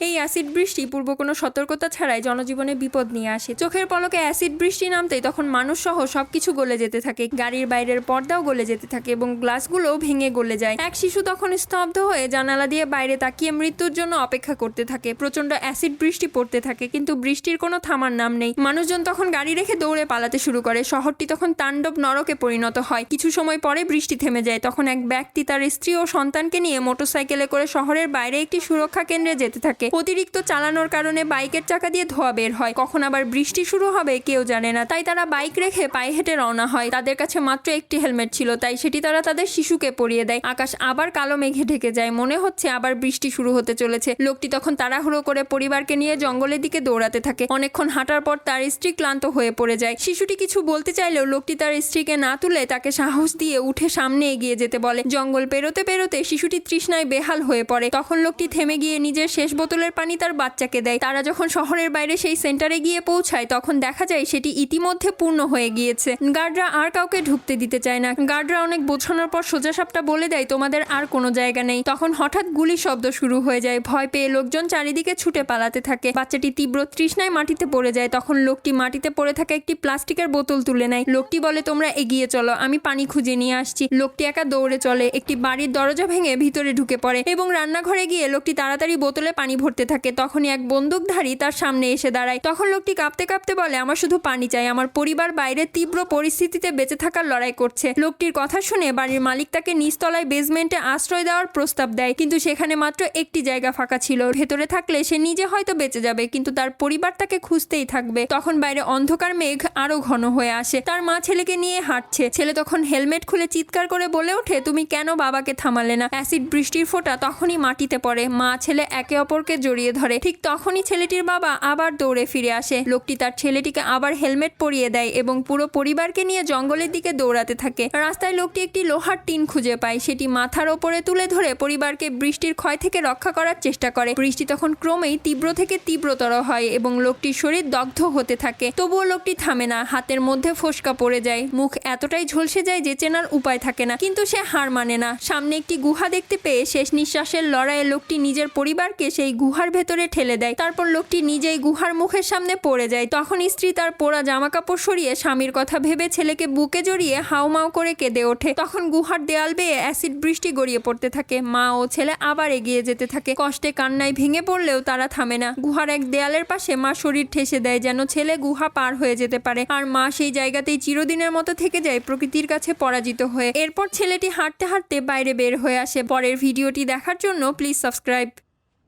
এই অ্যাসিড বৃষ্টি পূর্ব কোনো সতর্কতা ছাড়াই জনজীবনে বিপদ নিয়ে আসে। চোখের পলকে অ্যাসিড বৃষ্টি নামতেই তখন মানুষ সহ সবকিছু গলে যেতে থাকে। গাড়ির বাইরের পর্দাও গলে যেতে থাকে এবং গ্লাসগুলোও ভেঙে গলে যায়। এক শিশু তখন স্তব্ধ হয়ে জানালা দিয়ে বাইরে তাকিয়ে মৃত্যুর জন্য অপেক্ষা করতে থাকে। প্রচণ্ড অ্যাসিড বৃষ্টি পড়তে থাকে, কিন্তু বৃষ্টির কোনো থামার নাম নেই। মানুষজন তখন গাড়ি রেখে দৌড়ে পালাতে শুরু করে। শহরটি তখন তাণ্ডব নরকে পরিণত হয়। কিছু সময় পরে বৃষ্টি থেমে যায়। তখন এক ব্যক্তি তার স্ত্রী ও সন্তানকে নিয়ে মোটরসাইকেলে করে শহরের বাইরে একটি সুরক্ষা কেন্দ্রে যেতে থাকে। অতিরিক্ত চালানোর কারণে বাইকের চাকা দিয়ে ধোয়া বের হয়। কখন আবার বৃষ্টি শুরু হবে কেউ জানে না। তাই তারা বাইক রেখে পায়ে হেঁটে রওনা হয়। তাদের কাছে মাত্র একটি হেলমেট ছিল, তাই সেটি তারা তাদের শিশুকে পরিয়ে দেয়। আকাশ আবার কালো মেঘে ঢেকে যায়। মনে হচ্ছে আবার বৃষ্টি শুরু হতে চলেছে। লোকটি তখন তাড়াহুড়ো করে পরিবারকে নিয়ে জঙ্গলের দিকে দৌড়াতে থাকে। অনেকক্ষণ হাঁটার পর তার স্ত্রী ক্লান্ত হয়ে পড়ে যায়। শিশুটি কিছু বলতে চাইলেও লোকটি তার স্ত্রীকে না তুলে তাকে সাহস দিয়ে উঠে সামনে এগিয়ে যেতে বলে। জঙ্গল পেরোতে পেরোতে শিশুটি তৃষ্ণায় বেহাল হয়ে পড়ে। তখন লোকটি থেমে গিয়ে নিজের শেষ বোতলের পানি তার বাচ্চাকে দেয়। তারা যখন শহরের বাইরে সেই সেন্টারে গিয়ে পৌঁছায়, তখন দেখা যায় সেটি ইতিমধ্যে পূর্ণ হয়ে গিয়েছে। গার্ডরা আর কাউকে ঢুকতে দিতে চায় না। গার্ডরা অনেক বোঝানোর পর সোজাসাপটা বলে দেয়, তোমাদের আর কোনো জায়গা নেই। তখন হঠাৎ গুলি শব্দ শুরু হয়ে যায়। ভয় পেয়ে লোকজন চারিদিকে ছুটে পালাতে থাকে। বাচ্চাটি তীব্র তৃষ্ণায় মাটিতে পড়ে যায়। তখন লোকটি মাটিতে পড়ে থাকা একটি প্লাস্টিকের বোতল তুলে নেয়। লোকটি বলে, তোমরা এগিয়ে চলো, আমি পানি খুঁজে নিয়ে আসছি। লোকটি একা দৌড়ে চলে। একটি বাড়ির দরজা ভেঙে ভিতরে ঢুকে পড়ে এবং রান্নাঘরে গিয়ে লোকটি তাড়াতাড়ি বোতলে পানি ভরতে থাকে, তখনই এক বন্দুকধারী তার সামনে এসে দাঁড়ায়। তখন লোকটি কাঁপতে কাঁপতে বলে, আমার শুধু পানি চাই, আমার পরিবার বাইরে তীব্র পরিস্থিতিতে বেঁচে থাকার লড়াই করছে। লোকটির কথা শুনে বাড়ির মালিক তাকে নিচতলায় বেসমেন্টে আশ্রয় দেওয়ার প্রস্তাব দেয়, কিন্তু সেখানে মাত্র একটি জায়গা ফাঁকা ছিল। ভেতরে থাকলে সে নিজে হয়তো বেঁচে যাবে, কিন্তু তার পরিবার তাকে খুঁজতেই থাকবে। তখন বাইরে অন্ধকার মেঘ আরও ঘন হয়ে আসে। তার মা ছেলেকে নিয়ে হাঁটছে। ছেলে তখন হেলমেট খুলে চিৎকার করে বলে ওঠে, তুমি কেন বাবাকে থামালে না? অ্যাসিড বৃষ্টির ফোঁটা তখনই মাটিতে পড়ে। মা ছেলে একে অপরকে জড়িয়ে ধরে। ঠিক তখনই ছেলেটির বাবা আবার দৌড়ে ফিরে আসে। লোকটি তার ছেলেটিকে আবার হেলমেট পরিয়ে দেয় এবং পুরো পরিবারকে নিয়ে জঙ্গলের দিকে দৌড়াতে থাকে। রাস্তায় লোকটি একটি লোহার টিন খুঁজে পায়। সেটি মাথার ওপরে তুলে ধরে পরিবারকে বৃষ্টির ক্ষয় থেকে রক্ষা করার চেষ্টা করে। বৃষ্টি তখন ক্রমেই তীব্র থেকে তীব্রতর হয় এবং লোকটির শরীর দগ্ধ হতে থাকে। তবুও লোকটি থামে না। হাতের মধ্যে ফোসকা পড়ে যায়। মুখ এতটাই ঝলসে যায় যে চেনার উপায় থাকে না। কিন্তু সে হার মানে না। সামনে একটি গুহা দেখতে পেয়ে শেষ নিঃশ্বাসের লড়াইয়ে লোকটি নিজের পরিবারকে সেই গুহার ভেতরে ঠেলে দেয়। তারপর লোকটি নিজেই গুহার মুখের সামনে পড়ে যায়। তখন স্ত্রী তার পোড়া জামা কাপড় সরিয়ে স্বামীর কথা ভেবে ছেলেকে বুকে জড়িয়ে হাউমাউ করে কেঁদে ওঠে। তখন গুহার দেয়াল বেয়ে অ্যাসিড বৃষ্টি গড়িয়ে পড়তে থাকে। মা ও ছেলে আবার এগিয়ে যেতে থাকে। কষ্টে কান্নায় ভেঙে পড়লেও তারা থামে না। গুহার এক দেয়ালের পাশে মা শরীর ঠেসে দেয় যেন ছেলে গুহা পার হয়ে যেতে পারে। আর মা সেই জায়গাতেই চিরদিনের মতো থেকে যায় প্রকৃতির কাছে পরাজিত হয়ে। এরপর ছেলেটি হাঁটতে হাঁটতে বাইরে বের হয়ে আসে। পরের ভিডিওটি দেখার জন্য প্লিজ সাবস্ক্রাইব।